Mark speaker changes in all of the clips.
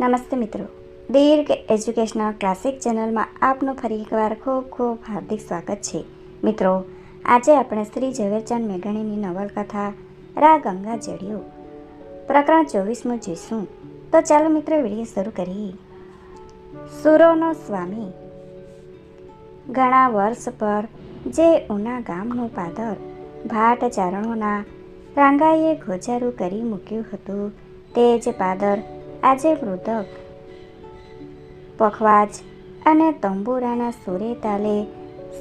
Speaker 1: નમસ્તે મિત્રો. દીર્ઘ educational classic ચેનલમાં આપનું ફરી એકવાર ખૂબ ખૂબ હાર્દિક સ્વાગત છે. મિત્રો, આજે આપણે શ્રી ઝવેરચંદ મેઘાણીની નવલકથા રા ગંગા જડિયો પ્રકરણ ચોવીસમું જોઈશું તો ચાલો મિત્રો વીડિયો શરૂ કરીએ. સુરોનો સ્વામી. ઘણા વર્ષ પર જે ઉના ગામનું પાદર ભાટ ચારણોના રાંગાએ ગોજારું કરી મૂક્યું હતું, તે જ પાદર આજે મૃતક. પખવાજ અને તંબુરાના સુરે તાલે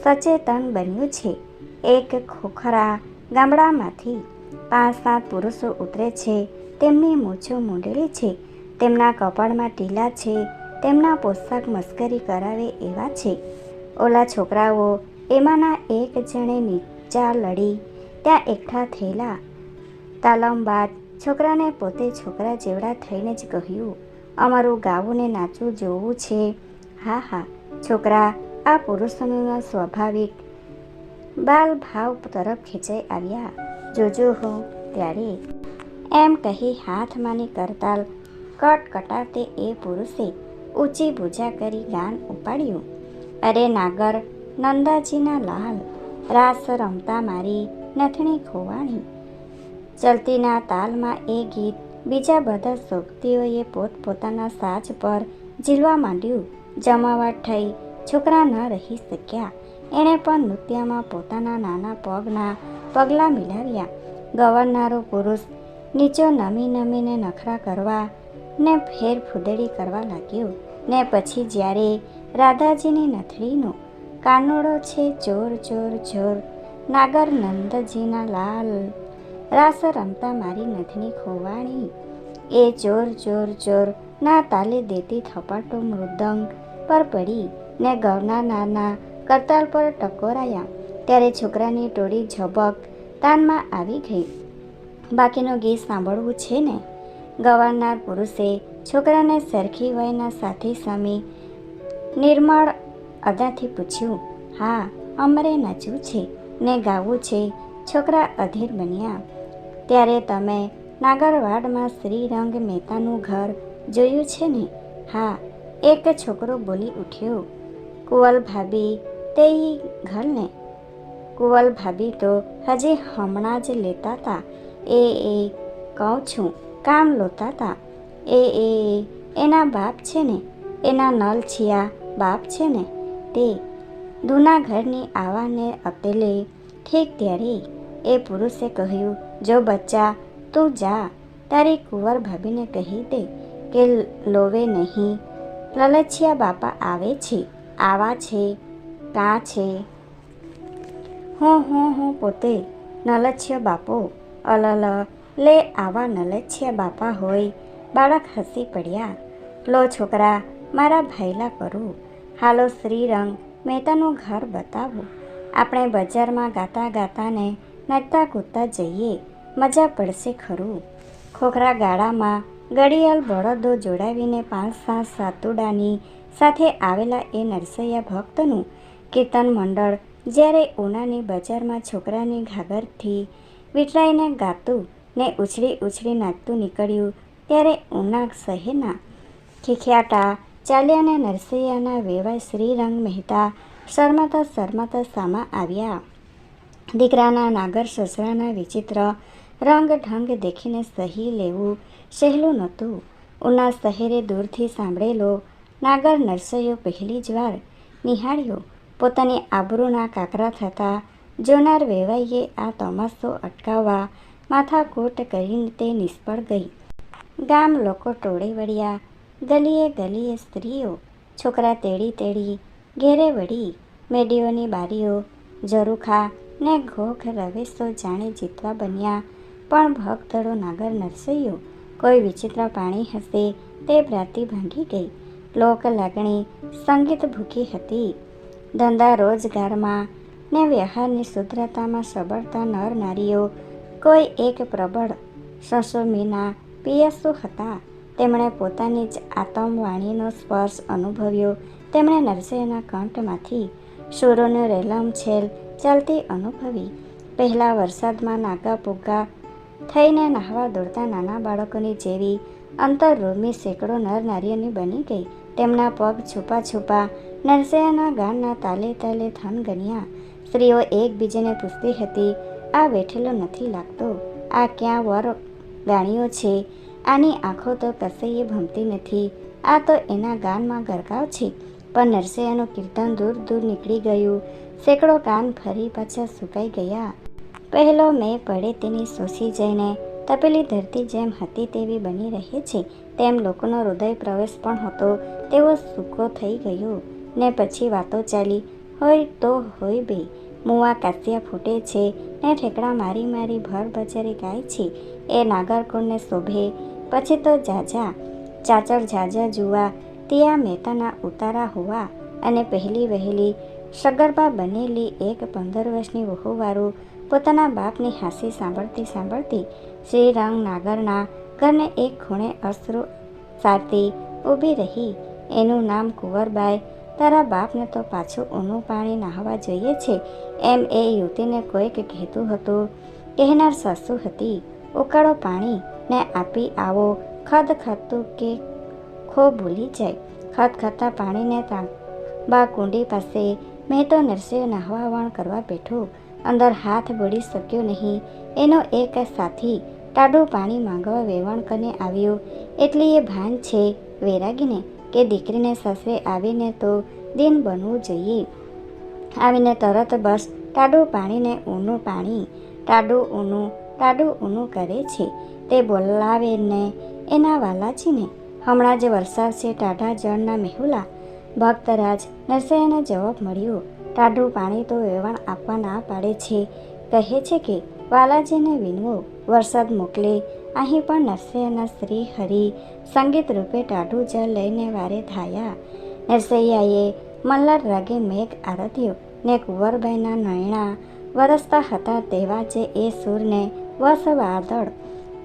Speaker 1: સચેતન બન્યું છે. એક ખોખરા ગામડામાંથી પાંચ સાત પુરુષો ઉતરે છે. તેમની મૂછો મૂંડેલી છે. તેમના કપાળમાં ટીલા છે. તેમના પોશાક મસ્કરી કરાવે એવા છે. ઓલા છોકરાઓ એમાંના એક જણે નીચા લડી. ત્યાં એકઠા થયેલા તાલમ બાદ છોકરાને પોતે છોકરા જેવડા થઈને જ કહ્યું, અમારું ગાવું ને નાચવું જોવું છે. હા હા, છોકરા, આ પુરુષોનો સ્વાભાવિક બાલ ભાવ તરફ ખેંચાઈ આવ્યા. જોજો હો, ત્યારે. એમ કહી હાથમાંની કરતાલ કટ કટાતે એ પુરુષે ઊંચી ભૂજા કરી ગાન ઉપાડ્યું. અરે નાગર, નંદાજીના લાલ, રાસ રમતા મારી નથણી ખોવાણી. ચલતીના તાલમાં એ ગીત બીજા બધા સોગતીઓએ પોતપોતાના સાજ પર ઝીલવા માંડ્યું. જમાવટ થઈ, છોકરા ન રહી શક્યા. એણે પણ નૃત્યમાં પોતાના નાના પગના પગલાં મિલાવ્યા. ગવર્નારો પુરુષ નીચો નમી નમીને નખરા કરવા ને ફેર ફૂદડી કરવા લાગ્યો. ને પછી જ્યારે રાધાજીની નથડીનો કાનોડો છે ચોર ચોર ચોર નાગર નંદજીના લાલ રાસ રમતા મારી નથની ખોવાણી. એ ચોર ચોર ચોર, ના તાલે દેતી થપાટો મૃદંગ પર પડી ને ગવના નાના કરતાલ પર ટકોરાયા. ત્યારે છોકરાની ટોળી ઝબક તાનમાં આવી ગઈ. બાકીનું ગીત સાંભળવું છે ને? ગવારનાર પુરુષે છોકરાને સરખી વયના સાથી સામે નિર્મળ અદાથી પૂછ્યું, હા, અમારે નાચવું છે ને ગાવું છે? છોકરા અધીર બન્યા. ત્યારે તમે નાગરવાડમાં શ્રીરંગ મહેતાનું ઘર જોયું છે ને? હા, એક છોકરો બોલી ઉઠ્યો, કુંવલ ભાભી, તે ઘરને કુંવલ ભાભી તો હજી હમણાં જ લેતા હતા એ એ કહું છું, કામ લોતા હતા એ એ એના બાપ છે ને? એના નલ છિયા બાપ છે ને? તે દૂના ઘરની આવાને અપેલે ઠીક ત્યારે એ પુરુષે કહ્યું, જો બચ્ચા, તું જા. તારી કુંવર ભાભીને કહી દે કે, લોવે નહીં. લલચિયા બાપા આવે છે, આવા છે કાં છે. હું હું હું, પોતે નલચ્ય બાપો, અલલ, લે આવા નલચ્યા બાપા હોય. બાળક હસી પડ્યા, લો છોકરા, મારા ભાઈલા કરું. હાલો શ્રીરંગ મહેતાનું ઘર બતાવો. આપણે બજારમાં ગાતા ગાતાને નાચતા કૂદતા જઈએ. મજા પડશે ખરું. ખોખરા ગાળામાં ઘડિયાળ બળદો જોડાવીને પાંચ સાત સાતુડાની સાથે આવેલા એ નરસૈયા ભક્તનું કીર્તન મંડળ જ્યારે ઉનાની બજારમાં છોકરાની ઘાઘરથી વિટરાઈને ગાતું ને ઉછળી ઉછળી નાચતું નીકળ્યું ત્યારે ઉના શહેરના ખીખ્યાટા ચાલ્યાને નરસૈયાના વેવાય શ્રીરંગ મહેતા શરમાતા શરમાતા સામા આવ્યા. દીકરાના નાગર સસરાના વિચિત્ર રંગ ઢંગ દેખીને સહી લેવું સહેલું નહોતું. ઉના શહેરે દૂરથી સાંભળેલો નાગર નરસૈયો પહેલી જ વાર નિહાળ્યો. પોતાની આબરૂના કાકરા થતા જોનાર વેવાઈએ આ તમાસો અટકાવવા માથાકૂટ કરીને તે નિષ્ફળ ગઈ. ગામ લોકો ટોળે વળ્યા, ગલીએ ગલીએ સ્ત્રીઓ, છોકરા તેડી તેડી ઘેરે વળી મેડીઓની બારીઓ, ઝરૂખા ને ઘોખ રવેશો જાણે જીતવા બન્યા. પણ ભક્તડો નાગર નરસૈયો, કોઈ વિચિત્ર પાણી હશે તે ભ્રાતી ભાંગી ગઈ. લોક લાગણી સંગીત ભૂખી હતી. ધંધા રોજગારમાં ને વ્યવહારની શુદ્રતામાં સબળતા નર નારીઓ, કોઈ એક પ્રબળ સસોમીના પિયસુ હતા. તેમણે પોતાની જ આતમવાણીનો સ્પર્શ અનુભવ્યો. તેમણે નરસૈયાના કંઠમાંથી સુરોનો રેલમછેલ ચાલતી અનુભવી. પહેલાં વરસાદમાં નાગા પુગ્ગા થઈને નાહવા દોડતા નાના બાળકોની જેવી અંતરરોમી સેંકડો નર નારીઓની બની ગઈ. તેમના પગ છુપા છુપા નરસૈયાના ગાનના તાલે તાલે થન ગણ્યા. સ્ત્રીઓ એકબીજાને પૂછતી હતી, આ બેઠેલો નથી લાગતો? આ ક્યાં વર ગાણીઓ છે? આની આંખો તો કસૈયે ભમતી નથી. આ તો એના ગાનમાં ગરકાવ છે. પણ નરસૈયાનું કીર્તન દૂર દૂર નીકળી ગયું. સેંકડો કાન ફરી પાછા સુકાઈ ગયા. પહેલો મેં પડે તેની શોષી જઈને તપેલી ધરતી જેમ હતી તેવી બની રહે છે. તેમ લોકોનો હૃદય પ્રવેશ પણ હતો. તેવો સૂકો થઈ ગયો. ને પછી વાતો ચાલી, હોય તો હોય બે. મુવા કાસિયા ફૂટે છે. ને ઠેકડા મારી મારી ભર બજારે ગાય છે. એ નાગરકોણને શોભે. પછી તો જાજા ચાચર જાજા જુવા. ત્યાં મહેતાના ઉતારા હોવા. અને પહેલી વહેલી સગર્ભા બનેલી એક પંદર વર્ષની વહુવારું પોતાના બાપની હાસી સાંભળતી સાંભળતી શ્રીરંગ નાગરના ઘરને એક ખૂણે અશ્રુ સારતી ઊભી રહી. એનું નામ કુંવરબાઈ. તારા બાપને તો પાછું ઊનું પાણી નાહવા જોઈએ છે. એમ એ યુવતીને કોઈક કહેતું હતું. કહેનાર સાસુ હતી. ઉકાળો પાણી ને આપી આવો. ખદ ખાતું કે ખો ભૂલી જાય. ખદ ખાતા પાણીને તાંબા કુંડી પાસે મેં તો નરસિંહ નાહવાવણ કરવા બેઠો, અંદર હાથ બળી શક્યો નહીં. એનો એક સાથી ટાઢું પાણી માંગવા વેવણ કરીને આવ્યો. એટલે એ ભાન છે વૈરાગીને કે દીકરીને સસરે આવીને તો દિન બનવું જોઈએ. આવીને તરત બસ ટાઢું પાણીને ઊનું પાણી, ટાઢું ઊનું ટાઢું ઊનું કરે છે. તે બોલાવે ને એના વાલા છે ને હમણાં જ વરસાદ છે ટાઢા જળના મેહુલા ભક્તરાજ નરસૈયાને જવાબ મળ્યો, ટાઢું પાણી તો વેવાણ આપવા ના પાડે છે. કહે છે કે, વાલાજીને વિનવો, વરસાદ મોકલે. અહીં પણ નરસૈયાના શ્રી હરિ સંગીત રૂપે ટાઢું જળ લઈને વારે ધાયા. નરસૈયાએ મલ્હાર રાગે મેઘ આરત્યો ને કુંવરબાઈના નયણા, વરસતા હતા તેવા જે એ સૂરને, વસ વાદળ.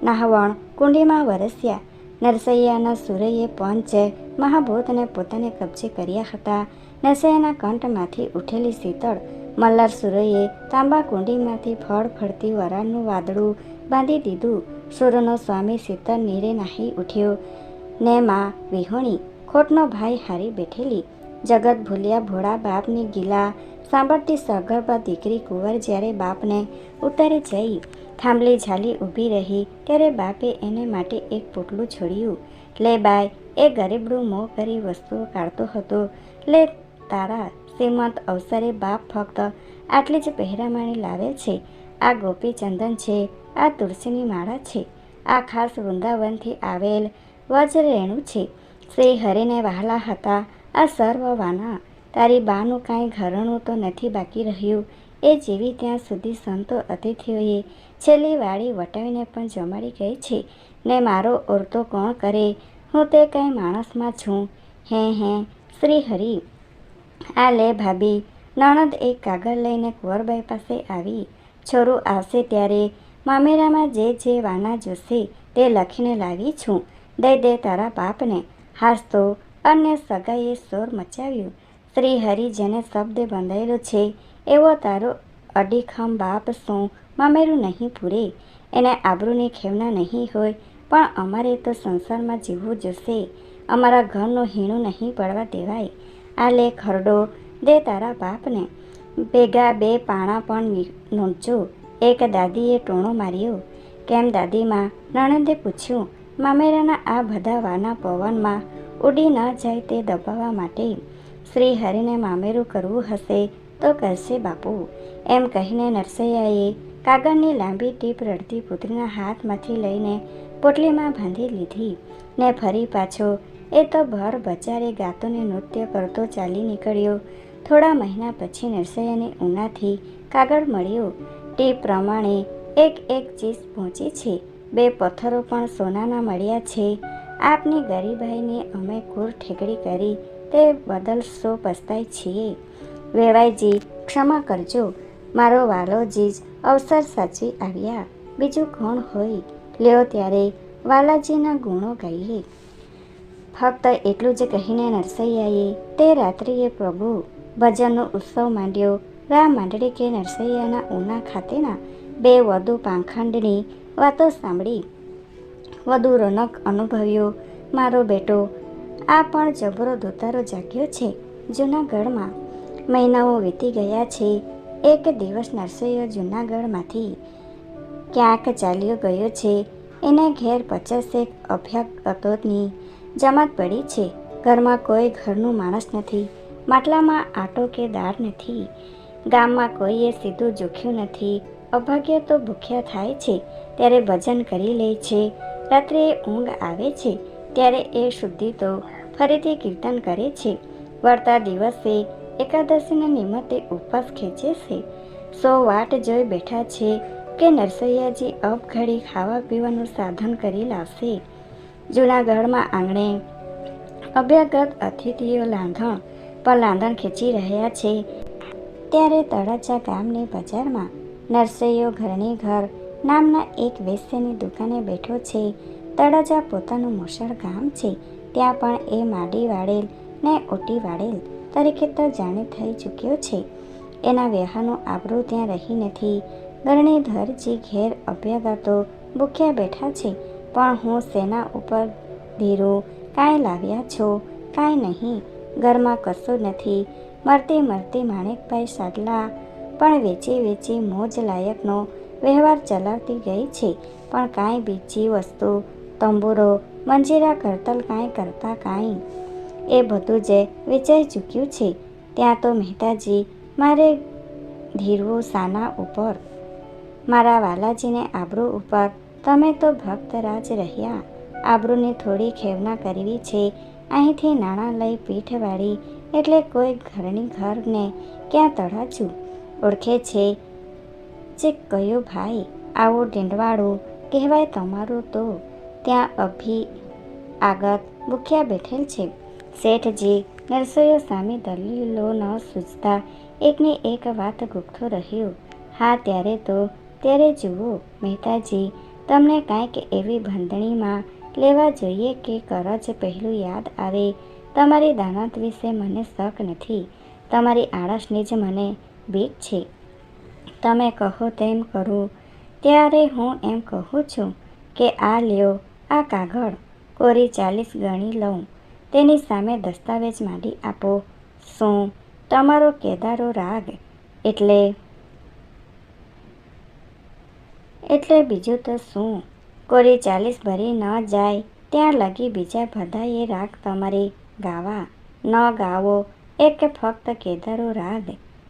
Speaker 1: નાહવણ કુંડીમાં વરસ્યા નરસૈયાના સુરૈયે પંચ મહાભૂતને પોતાને કબજે કર્યા હતા. નરસૈયાના કંઠમાંથી ઉઠેલી શીતળ મલ્હાર સુરૈયે તાંબા કુંડીમાંથી ફળ ફળતી વરાળનું વાદળું બાંધી દીધું. સૂર્યનો સ્વામી શીતળ નીરે નાહી ઉઠ્યો. ને માં વિહોણી, ખોટનો ભાઈ હારી બેઠેલી. જગત ભૂલ્યા ભોળા બાપની ગીલા સાંભળતી સગર્ભા દીકરી કુંવર જ્યારે બાપને ઉતારે જઈ થાંભલી ઝાલી ઊભી રહી, ત્યારે બાપે એને માટે એક પોટલું છોડ્યું. લે બાય, એ ગરીબડું મોં કરી વસ્તુઓ કાઢતો હતો. લે, તારા શ્રીમંત અવસરે બાપ ફક્ત આટલી જ પહેરામણી લાવે છે. આ ગોપી ચંદન છે, આ તુલસીની માળા છે, આ ખાસ વૃંદાવનથી આવેલ વજ્રેણું છે. શ્રી હરિને વહાલા હતા આ સર્વ વાના તારી બાનું કાંઈ ઘરણું તો નથી બાકી રહ્યું. એ જેવી ત્યાં સુધી સંતો અતિથિઓએ છેલ્લી વાળી વટાવીને પણ જમાડી ગઈ છે. ને મારો ઓરતો કોણ કરે? હું તે કાંઈ માણસમાં છું. હે હે, શ્રી હરિ. આ લે ભાભી. નણંદ એક કાગળ લઈને કુંવરબાઈ પાસે આવી. છોરું આવશે ત્યારે મામેરામાં જે જે વાના જોશે તે લખીને લાવી છું. દઈ દે તારા બાપને. હાસ તો અન્ય સગાઈએ શોર મચાવ્યું. શ્રી હરિ જેને શબ્દ બંધાયેલો છે, એવો તારો અડીખમ બાપ શું? મામેરું નહીં પૂરે, એને આબરૂની ખેવના નહીં હોય, પણ અમારે તો સંસારમાં જીવવું જોશે. અમારા ઘરનું હીણું નહીં પડવા દેવાય. આ લે ખરડો, દે તારા બાપને. ભેગા બે પાણા પણ નોંચો એક દાદીએ ટોણો માર્યો. કેમ દાદીમાં? નણંદે પૂછ્યું. મામેરાના આ બધા વાના પવનમાં ઉડી ન જાય તે દબાવવા માટે. શ્રી હરિને મામેરું કરવું હશે તો કરશે બાપુ. એમ કહીને નરસૈયાએ કાગળની લાંબી ટીપ રડતી પુત્રીના હાથમાંથી લઈને પોટલીમાં બાંધી લીધી ને ફરી પાછો એ તો ભર બચારે ગાતોને નૃત્ય કરતો ચાલી નીકળ્યો. થોડા મહિના પછી નરસૈયાને ઉનાથી કાગળ મળ્યો. ટીપ પ્રમાણે એક એક ચીજ પહોંચી છે. બે પથ્થરો પણ સોનાના મળ્યા છે. આપની ગરીબાઈની અમે કુર ઠેકડી કરી તે બદલ સો પસ્તાય છીએ. વેવાઈજી ક્ષમા કરજો. મારો વાલોજી જ અવસર સાચવી આવ્યા. બીજું કોણ હોય? લ્યો ત્યારે વાલાજીના ગુણો ગાઈએ ફક્ત એટલું જ કહીને નરસૈયાએ તે રાત્રિએ પ્રભુ ભજનનો ઉત્સવ માંડ્યો. રા માંડળી કે નરસૈયાના ઉના ખાતેના બે વધુ પાંખંડની વાતો સાંભળી. વધુ રોનક અનુભવ્યો. મારો બેટો આ પણ જબરો દોતારો જાગ્યો છે જૂનાગઢમાં. મહિનાઓ વીતી ગયા છે. એક દિવસ નરસૈયો જૂનાગઢમાંથી ક્યાંક ચાલ્યો ગયો છે. એને ઘેર પચાસેક અભ્યાગતોની જમાત પડી છે. ઘરમાં કોઈ ઘરનું માણસ નથી. માટલામાં આટો કે દાળ નથી. ગામમાં કોઈએ સીધું જોખ્યું નથી. અભાગ્ય તો ભૂખ્યા થાય છે. ત્યારે ભજન કરી લે છે. રાત્રે ઊંઘ આવે છે. ત્યારે એ શુદ્ધિ તો ફરીથી કીર્તન કરે છે. વળતા દિવસે એકાદશીના નિમિત્તે ઉપવાસ ખેંચે છે. સો વાટ જોઈ બેઠા છે કે નરસૈયાજી અપઘડી ખાવા પીવાનું સાધન કરી લાવશે. જૂનાગઢમાં આંગણે અભ્યાગત અતિથિઓ લાંધણ પર લાંધણ ખેંચી રહ્યા છે. ત્યારે તળાજા ગામની બજારમાં નરસૈયો ઘરની ઘર નામના એક વેસ્યની દુકાને બેઠો છે. તળાજા પોતાનું મુશળ ગામ છે. ત્યાં પણ એ માડી વાળેલ ને ઓટી વાળેલ તરીકે તો જાણે થઈ ચૂક્યો છે. એના વ્યહાનું આબરૂ ત્યાં રહી નથી. ગરણીધરજી ઘેર અભ્યાગતો ભૂખ્યા બેઠા છે. પણ હું સેના ઉપર ધીરો કાંઈ લાવ્યા છો? કાંઈ નહીં. ઘરમાં કશું નથી. મરતી મરતી માણેકભાઈ સાદલા પણ વેચી વેચી મોજ લાયકનો વ્યવહાર ચલાવતી ગઈ છે. પણ કાંઈ બીજી વસ્તુ તંબુરો મંજીરા કરતલ કાંઈ કરતા કાંઈ. એ બધું જ વેચાઈ ચૂક્યું છે, ત્યાં તો મહેતાજી મારે ધીરવું સાના ઉપર. મારા વાલાજીને આબરૂ ઉપર તમે તો ભક્તરાજ રહ્યા. આબરૂની થોડી ખેવના કરવી છે, અહીંથી નાણાં લઈ પીઠવાળી એટલે કોઈ ઘરની ઘરને ક્યાં તળાજું? ઓળખે છે જે કયો ભાઈ? આવું ડીંડવાળું કહેવાય તમારું તો. ત્યાં અભી, આગત ભૂખ્યા બેઠેલ છે. શેઠજી, નરસૈયો સામે દલીલો ન સૂચતા એકને એક વાત ગુપ્તો રહ્યો. હા, ત્યારે તો, ત્યારે જુઓ, મહેતાજી, તમને કાંઈક એવી બંધણીમાં લેવા જોઈએ કે કરજ પહેલું યાદ આવે? તમારી દાનત વિશે મને શક નથી. તમારી આળસની જ મને બીક છે. તમે કહો તેમ કરું. ત્યારે હું એમ કહું છું કે આ લ્યો આ કાગળ કોરી ચાલીસ ગણી લઉં. તેની સામે દસ્તાવેજ માંડી આપો. શું તમારો કેદારો રાગ? એટલે એટલે બીજું તો શું? કોરી ચાલીસ ભરી ન જાય, ત્યાં લગી બીજા બધાએ રાગ તમારે ગાવા. ન ગાવો, એક ફક્ત કેદારો રાગ.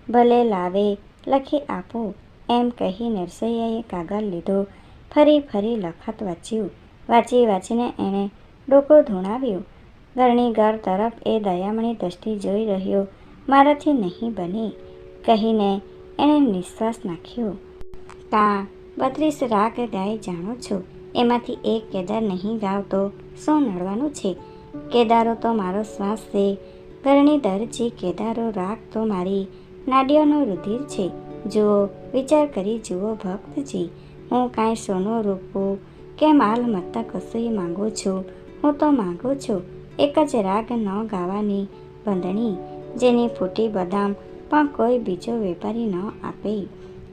Speaker 1: ભલે લાવે, લખી આપો. એમ કહી નરસૈયાએ કાગળ લીધો. ફરી ફરી લખત વાંચ્યું. વાંચી વાંચીને એણે ડોકો ધૂણાવ્યું. ઘરની ઘર તરફ એ દયામણી દ્રષ્ટિ જોઈ રહ્યો. મારાથી નહીં બની, કહીને એણે નિશ્વાસ નાખ્યો. તા, બત્રીસ રાગ ગાય જાણો છો. એમાંથી એક કેદાર નહીં ગાવ તો શું નડવાનું છે? કેદારો તો મારો શ્વાસ છે. ઘરની દરજી કેદારો રાગ તો મારી નાડિયાનો રુધિર છે. જુઓ, વિચાર કરી જુઓ ભક્તજી. હું કાંઈ સોનું રૂપું કે માલ મત્તા કશું માંગુ છું? હું તો માગું છું. એક જ રાગ ન ગાવાની બંધણી જેની ફૂટી બદામ પણ કોઈ બીજો વેપારી ન આપે.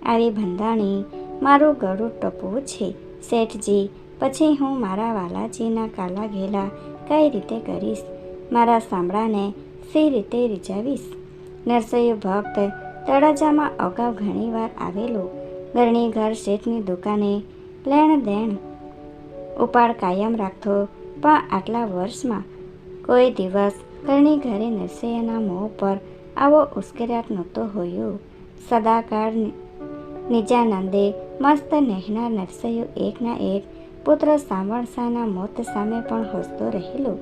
Speaker 1: આવી બંધાણી મારું ગળું ટપવું છે. શેઠજી, પછી હું મારા વાલાજીના કાલા ઘેલા કઈ રીતે કરીશ? મારા સાંભળાને સી રીતે રીઝાવીશ? નરસૈયો ભક્ત તળાજામાં અગાઉ ઘણીવાર આવેલો. ઘરની ઘર શેઠની દુકાને લેણ દેણ ઉપાડ કાયમ રાખતો પણ આટલા વર્ષમાં કોઈ દિવસ ઘરની ઘરે નરસૈયાના મોં પર આવો ઉશ્કેરાટ નહોતો હોયો. સદાકાળ નિજાનંદે મસ્ત નહેનાર નરસૈયો એકના એક પુત્ર સાંવળસાના મોત સામે પણ હસતો રહેલો.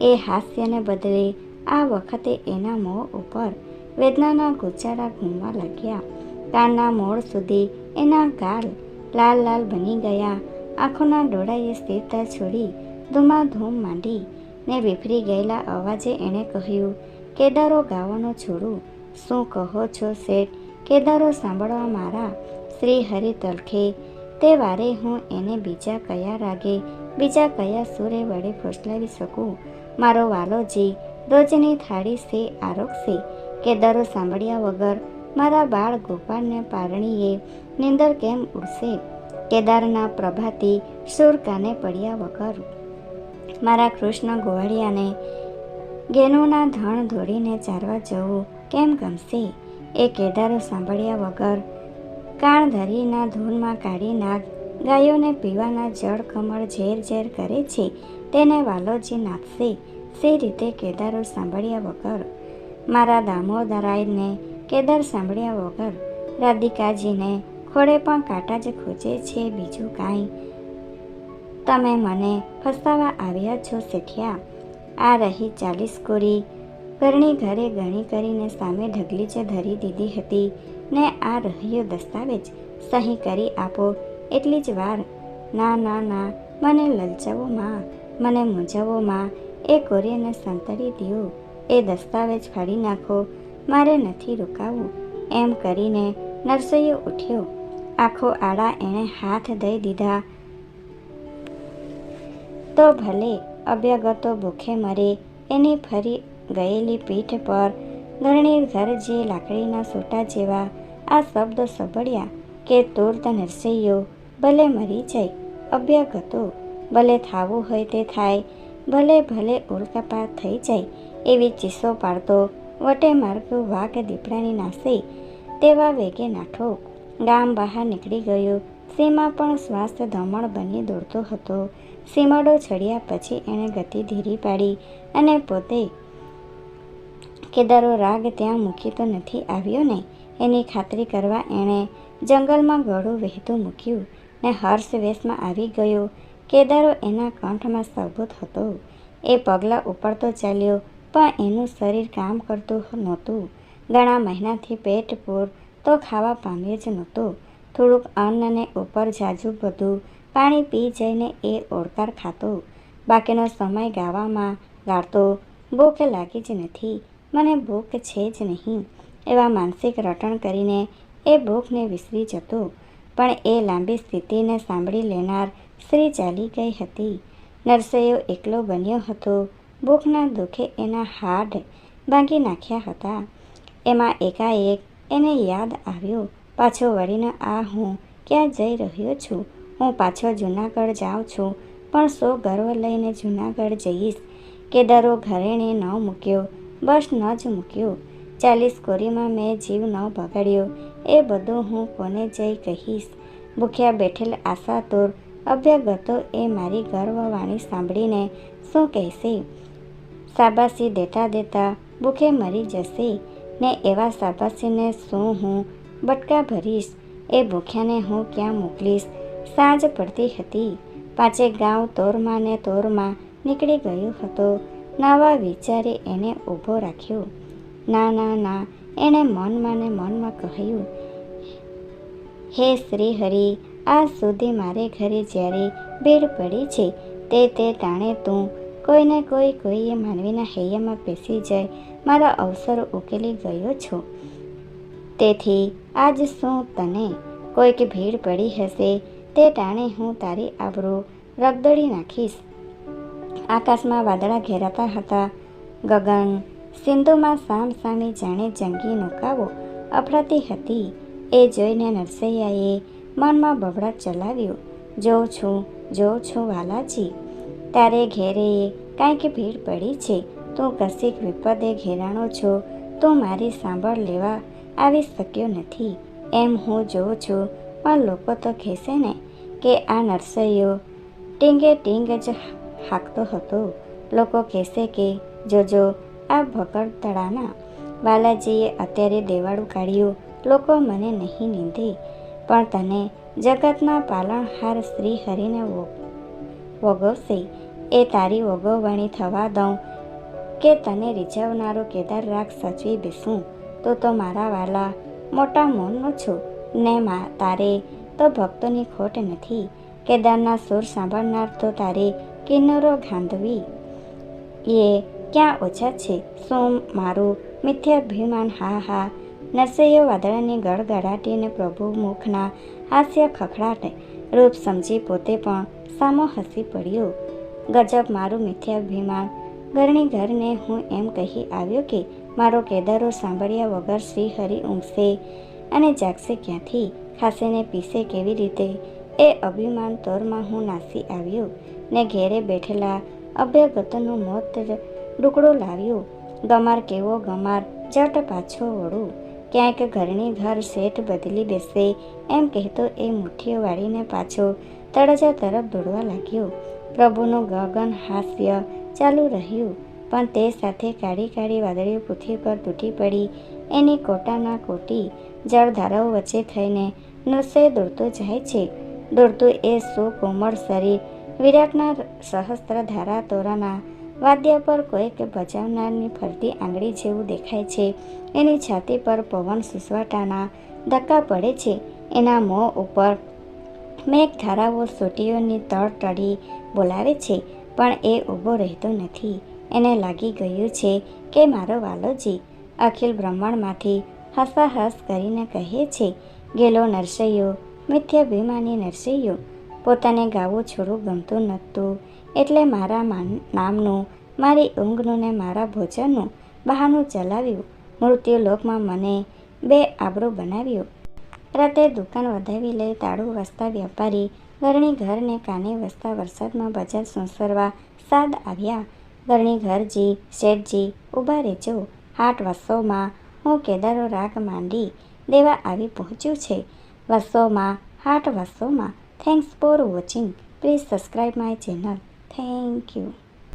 Speaker 1: એ હાસ્યને બદલે આ વખતે એના મોં ઉપર વેદનાના ગુચાડા ઘૂમવા લાગ્યા. કાનના મોડ સુધી એના ગાલ લાલ લાલ બની ગયા. આંખોના ડોળાએ સ્થિરતા છોડી ધૂમાધૂમ માંડી ને વિફરી ગયેલા અવાજે એણે કહ્યું, કેદારો ગાવાનો છોડું? શું કહો છો શેઠ? કેદારો સાંભળવા મારા શ્રી હરિ તલખે, તે વારે હું એને બીજા કયા રાગે, બીજા કયા સૂરે વડે ફોસલાવી શકું? મારો વાલોજી રોજની થાળી સે આરોગશે કેદારો સાંભળ્યા વગર મારા બાળ ગોપાળને પારણીએ નિંદર કેમ ઉડશે? કેદારના પ્રભાતી સુર કાને પડ્યા વગર. મારા કૃષ્ણ ગોવાળિયાને ગેનુના ધણ ધોડીને ચારવા જવું કેમ ગમશે? એ કેદારો સાંભળ્યા વગર કાણ ધરીના ધૂનમાં કાઢી નાગ ગાયોને પીવાના જળ કમળ ઝેર ઝેર કરે છે, તેને વાલોજી નાખશે સે રીતે કેદારો સાંભળ્યા વગર. મારા દામોદરાયને કેદાર સાંભળ્યા વગર રાધિકાજીને ખોડે પણ કાંટા જ ખૂચે છે બીજું કાંઈ. તમે મને ફસાવા આવ્યા છો શેઠિયા આ રહી ચાલીસ કોરી. કરણી ઘરે ગણી કરીને સામે ઢગલી જ ધરી દીધી હતી. ને આ રહ્યો દસ્તાવેજ. સહી કરી આપો. એટલી જ વાર. ના ના ના. મને લલચાવો, માં. મને મૂંઝવો, માં. એ કોરીને સંતરી દો એ દસ્તાવેજ ફાડી નાખો. મારે નથી રોકાવું. એમ કરીને નરસૈયો ઉઠ્યો. આખો આડા એણે હાથ દઈ દીધા. તો ભલે અભ્યાગતો ભૂખે મરે, એની ફરી ગયેલી પીઠ પર ઘરણી ઘર જે લાકડીના સોટા જેવા આ શબ્દો સબળ્યા કે તુર્ત નરસૈયો ભલે મરી જાય, અભ્યાગતો ભલે થાવું હોય તે થાય, ભલે ભલે ઉલ્કાપાત થઈ જાય એવી ચીસો પાડતો, વટે માર્ગ વાઘ દીપડાની નાસે તેવા વેગે નાઠો ગામ બહાર નીકળી ગયો. સીમા પણ સ્વાસ્થ્ય ધમણ બની દોડતો હતો. સીમાડો ચડ્યા પછી એણે ગતિ ધીરી પાડી અને પોતે કેદારો રાગ ત્યાં મૂકી તો નથી આવ્યો ને? એની ખાતરી કરવા એણે જંગલમાં ગળું વહેતું મૂક્યું ને હર્ષ વેશમાં આવી ગયો. કેદારો એના કંઠમાં સબૂત હતો. એ પગલાં ઉપડતો ચાલ્યો, પણ એનું શરીર કામ કરતું નહોતું. ઘણા મહિનાથી પેટ પૂર તો ખાવા પામ્યું જ નહોતો. થોડુંક અન્ન અને ઉપર જાજુ બધું પાણી પી જઈને એ ઓળકાર ખાતો. બાકીનો સમય ગાવામાં ગાળતો ભૂખ લાગી જ નથી. મને ભૂખ છે જ નહીં. એવા માનસિક રટણ કરીને એ ભૂખને વિસરી જતો. પણ એ લાંબી સ્થિતિને સાંભળી લેનાર સ્ત્રી ચાલી ગઈ હતી. નરસૈયો એકલો બન્યો હતો. ભૂખના દુઃખે એના હાડ ભાંગી નાખ્યા હતા. એમાં એકાએક એને યાદ આવ્યો, પાછો વળીને આ હું ક્યાં જઈ રહ્યો છું? હું પાછો જૂનાગઢ જાઉં છું, પણ સો ગર્વ લઈને જૂનાગઢ જઈશ. કેદારો ઘરેણે ન મૂક્યો, બસ ન જ મૂક્યો. ચાલીસ કોરીમાં મેં જીવ ન બગાડ્યો એ બધું હું કોને જઈ કહીશ? ભૂખ્યા બેઠેલ આશાતુર અભ્યાગતો એ મારી ગર્વવાણી સાંભળીને શું કહેશે? શાબાશી દેતા દેતા ભૂખે મરી જશે. ને એવા શાબાશીને શું હું બટકા ભરીશ? એ ભૂખ્યાને હું ક્યાં મોકલીશ? સાંજ પડતી હતી. પાછે ગાંવ તોરમાં ને તોરમાં નીકળી ગયો હતો. નવા વિચારે એને ઊભો રાખ્યો. ના ના ના, એણે મનમાં ને મનમાં કહ્યું, હે શ્રી હરિ આ સુધી મારે ઘરે જ્યારે ભીડ પડી છે, તે તે તાણે તું કોઈને કોઈ કોઈએ માનવીના હૈયામાં બેસી જાય, મારો અવસરો ઉકેલી ગયો છું. તેથી આજ શું તને કોઈક ભીડ પડી હશે, તે ટાણે હું તારી આબરૂ રગદડી નાખીશ. આકાશમાં વાદળા ઘેરાતા હતા. ગગન સિંધુમાં સામ સામે જાણે જંગી નૌકાઓ અફડાતી હતી. એ જોઈને નરસૈયાએ મનમાં બબડાટ ચલાવ્યો જોઉં છું જોઉં છું, વાલાજી. તારે ઘેરે કાંઈક ભીડ પડી છે, તું કશીક વિપદે ઘેરાણો છો, તો મારી સાંભળ લેવા આવી શક્યો નથી. એમ હું જોઉં છું, પણ લોકો તો કહેશે ને કે આ નરસૈયો ટીંગે ટીંગ જ હાંકતો હતો. લોકો કહેશે કે જોજો આ ભગડતળાના બાલાજીએ અત્યારે દેવાળું કાઢ્યું, લોકો મને નહીં નીંદે. પણ તને જગતના પાલણહાર શ્રી હરિને વગવશે. એ તારી વગવણી થવા દઉં. કે તને રીઝવનારો કેદાર રાગ સચવી બેસું, તો તો મારા વાલા મોટા મોનનો છું. ને મા, તારે તો ભક્તોની ખોટ નથી. કેદારના સુર સાંભળનાર તો તારે કિન્નરો ગાંધવી. એ ક્યાં ઓછા છે? શું મારું મિથ્યાભિમાન હા હા? નરસૈયો વાદળાની ગળગડાટીને પ્રભુ મુખના હાસ્ય ખખડાટ. રૂપ સમજી પોતે પણ સામો હસી પડ્યો. ગજબ મારું મિથ્યાભિમાન. ઘરની ઘરને હું એમ કહી આવ્યો કે, મારો કેદારો સાંભળ્યા વગર શ્રી હરિ ઊંઘશે અને જાગશે ક્યાંથી? ખાશે પીસે કેવી રીતે? એ અભિમાન તોરમાં હું નાસી આવ્યો ને ઘેરે બેઠેલા અભ્યગતનું મોત ડુકડો લાવ્યો. ગમાર કેવો ગમાર જટ પાછો વળું. ક્યાંક ઘરની ઘર શેઠ બદલી બેસે એમ કહેતો એ મુઠ્ઠીઓ વાળીને પાછો તળજા તરફ દોડવા લાગ્યો. પ્રભુનું ગગન હાસ્ય ચાલુ રહ્યું, પણ તે સાથે કાળી કાળી વાદળીઓ પૃથ્વી પર તૂટી પડી. એની કોટાના કોટી જળધારાઓ વચ્ચે થઈને નૃત્ય દોડતો જાય છે. દોડતું એ સુકોમળ શરીર વિરાટના સહસ્ત્ર ધારા તોરાના વાદ્ય પર કોઈક ભજવનારની ફરતી આંગળી જેવું દેખાય છે. એની છાતી પર પવન સુસવાટાના ધક્કા પડે છે. એના મોં ઉપર મેઘધારાઓ સોટીઓની તળતડી બોલાવે છે, પણ એ ઊભો રહેતો નથી. એને લાગી ગયું છે કે મારો વાલોજી અખિલ બ્રહ્માંડમાંથી હસાહસ કરીને કહે છે, ગેલો નરસૈયો, મિથ્યાભિમાની નરસૈયો, પોતાને ગાવું છોડવું ગમતું નહોતું. એટલે મારા માન- નામનું, મારી ઊંઘનું ને મારા ભોજનનું બહાનું ચલાવ્યું. મૃત્યુલોકમાં મને બે આબરૂ બનાવ્યો. રાતે દુકાન વધાવી લઈ તાળું વસતા વેપારી ઘરણી ઘરને કાને વસતા વરસાદમાં બજાર સંસરવા સાદ આવ્યા. ઘરણી ઘરજી, શેઠજી ઊભા રહેજો. હાટ વસોમાં હું કેદારો રાગ માંડી દેવા આવી પહોંચ્યું છે. વસોમાં હાટ વસોમાં thanks for watching please subscribe my channel thank you